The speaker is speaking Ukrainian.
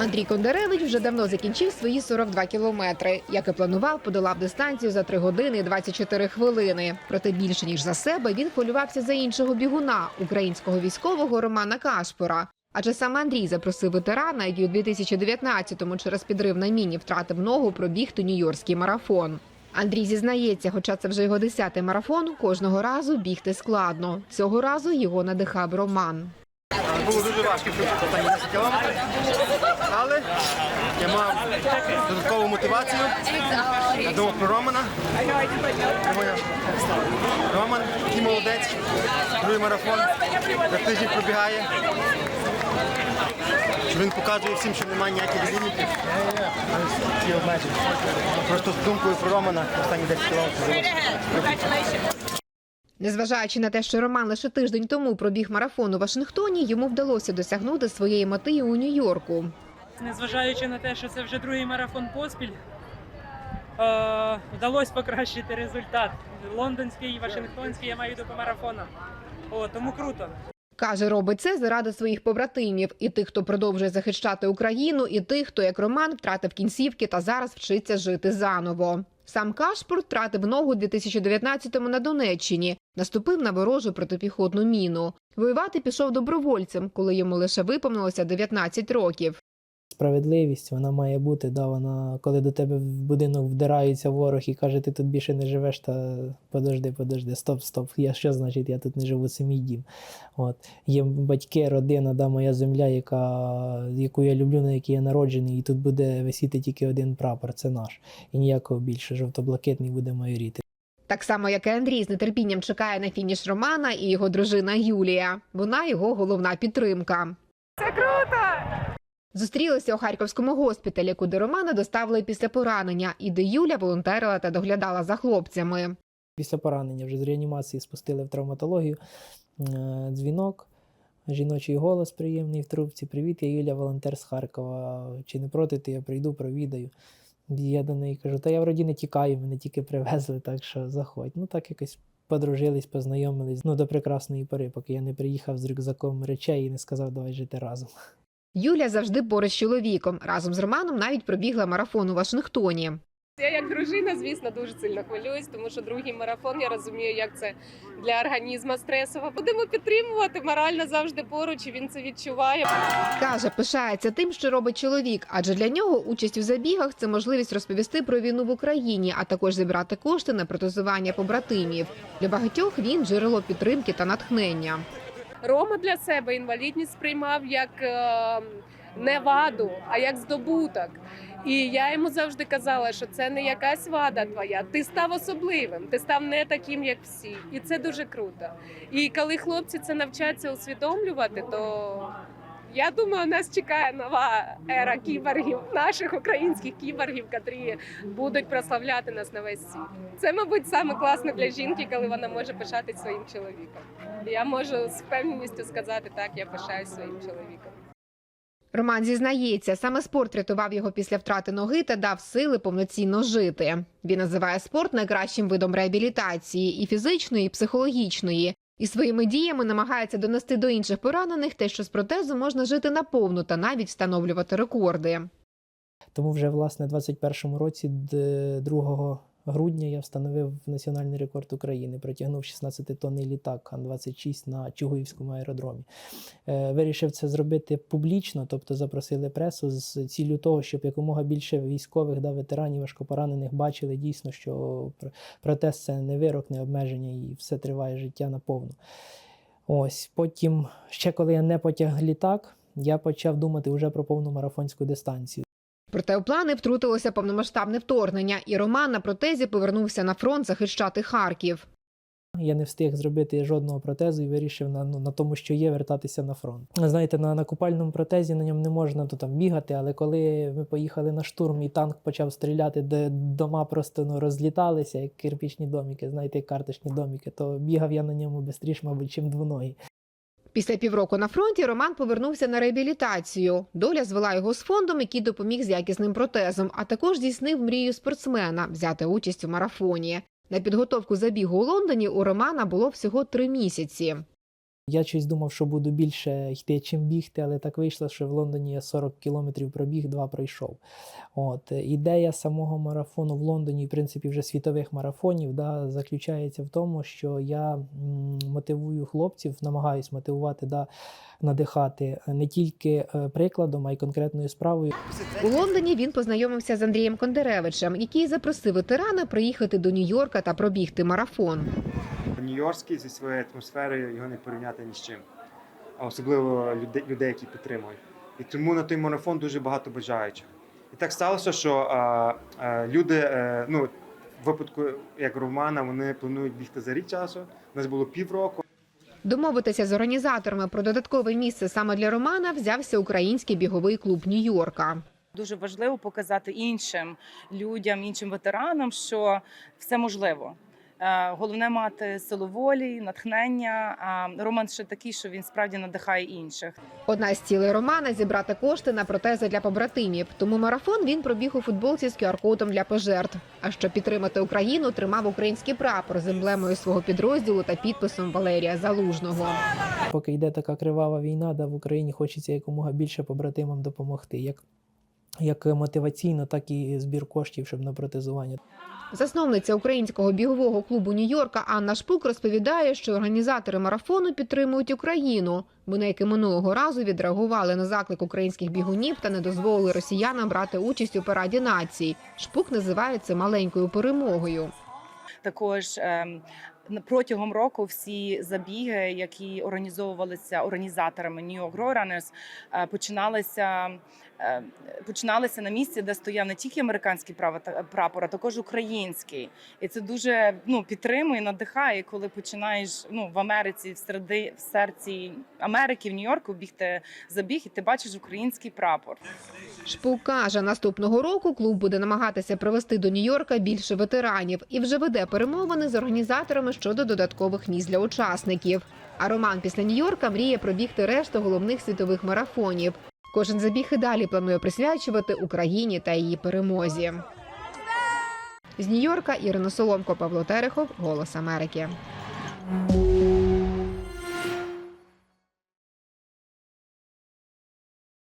Андрій Кондаревич вже давно закінчив свої 42 кілометри. Як і планував, подолав дистанцію за 3 години і 24 хвилини. Проте більше ніж за себе він хвилювався за іншого бігуна українського військового Романа Кашпора. Адже саме Андрій запросив ветерана, який у 2019-му через підрив на міні втратив ногу пробігти нью-йоркський марафон. Андрій зізнається, хоча це вже його десятий марафон, кожного разу бігти складно. Цього разу його надихав Роман. Було дуже важко останні 10 кілометрів, але я мав додаткову мотивацію. Я думав про Романа. Роман такий молодець, другий марафон, за тиждень пробігає. Він показує всім, що немає ніяких лімітів. Просто з думкою про Романа останні 10 кілометрів. Незважаючи на те, що Роман лише тиждень тому пробіг марафон у Вашингтоні, йому вдалося досягнути своєї мети у Нью-Йорку. Незважаючи на те, що це вже другий марафон поспіль, е, вдалося покращити результат. Лондонський і Вашингтонський я маю до по. О, тому круто. Каже, робить це заради своїх побратимів і тих, хто продовжує захищати Україну, і тих, хто як Роман втратив кінцівки та зараз вчиться жити заново. Сам Кашпорт втратив ногу у 2019-му на Донеччині, наступив на ворожу протипіхотну міну. Воювати пішов добровольцем, коли йому лише виповнилося 19 років. Справедливість вона має бути. Да, вона, коли до тебе в будинок вдирається ворог і каже, ти тут більше не живеш, та подожди, подожди, стоп, стоп. Я що значить, я тут не живу, це мій дім. От. Є батьки, родина, да, моя земля, яка, яку я люблю, на якій я народжений, і тут буде висіти тільки один прапор, це наш. І ніякого більше. Жовто-блакитний буде майоріти. Так само, як і Андрій з нетерпінням чекає на фініш Романа і його дружина Юлія. Вона його головна підтримка. Зустрілися у Харківському госпіталі, куди Романа доставили після поранення, і де Юля волонтерила та доглядала за хлопцями. Після поранення вже з реанімації спустили в травматологію. Е, Дзвінок, жіночий голос приємний в трубці. Привіт, я Юля, волонтер з Харкова. Чи не проти, ти я прийду, провідаю. Я до неї кажу, та я вроді не тікаю, мене тільки привезли, так що заходь. Ну так якось подружились, познайомились. Ну, до прекрасної пори, поки я не приїхав з рюкзаком речей і не сказав, давай жити разом. Юля завжди поруч з чоловіком. Разом з Романом навіть пробігла марафон у Вашингтоні. Я як дружина, звісно, дуже сильно хвилююсь, тому що другий марафон я розумію, як це для організму стресово. Будемо підтримувати морально завжди поруч. і Він це відчуває. Каже, пишається тим, що робить чоловік, адже для нього участь у забігах це можливість розповісти про війну в Україні, а також зібрати кошти на протезування побратимів. Для багатьох він джерело підтримки та натхнення. Рома для себе інвалідність сприймав як е, не ваду, а як здобуток. І я йому завжди казала, що це не якась вада твоя. Ти став особливим, ти став не таким, як всі, і це дуже круто. І коли хлопці це навчаться усвідомлювати, то я думаю, нас чекає нова ера кіборгів, наших українських кіборгів, котрі будуть прославляти нас на весь світ. Це, мабуть, саме класно для жінки, коли вона може пишатись своїм чоловіком. Я можу з впевненістю сказати, так, я пишаюсь своїм чоловіком. Роман зізнається, саме спорт рятував його після втрати ноги та дав сили повноцінно жити. Він називає спорт найкращим видом реабілітації і фізичної, і психологічної. І своїми діями намагається донести до інших поранених те, що з протезом можна жити наповну та навіть встановлювати рекорди. Тому вже власне в 21-му році, д- 2 грудня, я встановив національний рекорд України, протягнув 16-тонний літак Ан-26 на Чугуївському аеродромі. Е, Вирішив це зробити публічно, тобто запросили пресу з ціллю того, щоб якомога більше військових да, ветеранів, важкопоранених бачили дійсно, що протест це не вирок, не обмеження і все триває життя наповну. Ось потім, ще коли я не потяг літак, я почав думати вже про повну марафонську дистанцію. Проте у плани втрутилося повномасштабне вторгнення, і Роман на протезі повернувся на фронт захищати Харків. Я не встиг зробити жодного протезу і вирішив на, ну, на тому, що є, вертатися на фронт. Знаєте, на, на купальному протезі на ньому не можна то, там бігати, але коли ми поїхали на штурм і танк почав стріляти, де дома просто ну, розліталися, як кирпічні доміки, знаєте, карточні доміки, то бігав я на ньому швидше, мабуть, чим двоногі. Після півроку на фронті Роман повернувся на реабілітацію. Доля звела його з фондом, який допоміг з якісним протезом, а також здійснив мрію спортсмена взяти участь у марафоні. На підготовку забігу у Лондоні у Романа було всього три місяці. Я щось думав, що буду більше йти, чим бігти, але так вийшло, що в Лондоні я 40 кілометрів пробіг, два пройшов. От е, ідея самого марафону в Лондоні, в принципі, вже світових марафонів, да, заключається в тому, що я мотивую хлопців, намагаюсь мотивувати, да, надихати не тільки е, прикладом, а й конкретною справою. У Лондоні він познайомився з Андрієм Кондеревичем, який запросив ветерана приїхати до Нью-Йорка та пробігти марафон. Нью-Йоркський зі своєю атмосферою його не порівняти ні з чим. А особливо людей, людей, які підтримують. І тому на той марафон дуже багато бажаючих. І так сталося, що а, а, люди, е, ну, в випадку як Романа, вони планують бігти за рік часу. У нас було півроку. Домовитися з організаторами про додаткове місце саме для Романа взявся український біговий клуб Нью-Йорка. Дуже важливо показати іншим людям, іншим ветеранам, що все можливо. Е, Головне мати силу волі, натхнення. А Роман ще такий, що він справді надихає інших. Одна з цілей Романа зібрати кошти на протези для побратимів. Тому марафон він пробіг у футболці з QR-кодом для пожертв. А щоб підтримати Україну, тримав український прапор з емблемою свого підрозділу та підписом Валерія Залужного. Поки йде така кривава війна, да, в Україні хочеться якомога більше побратимам допомогти. Як як мотиваційно, так і збір коштів, щоб на протезування. Засновниця українського бігового клубу Нью-Йорка Анна Шпук розповідає, що організатори марафону підтримують Україну, бо неяки минулого разу відреагували на заклик українських бігунів та не дозволили росіянам брати участь у параді націй. Шпук називає це маленькою перемогою. Також ем, на- протягом року всі забіги, які організовувалися організаторами New York Runners, е, починалися. Е, Починалися на місці, де стояв не тільки американський прапор, а також український, і це дуже ну підтримує, надихає, коли починаєш ну в Америці, в середи в серці Америки, в Нью-Йорку бігти забіг, і ти бачиш український прапор. Шпук каже, наступного року клуб буде намагатися привести до Нью-Йорка більше ветеранів і вже веде перемовини з організаторами щодо додаткових місць для учасників. А Роман після Нью-Йорка мріє пробігти решту головних світових марафонів. Кожен забіг і далі планує присвячувати Україні та її перемозі. З Нью-Йорка Ірина Соломко, Павло Терехов, Голос Америки.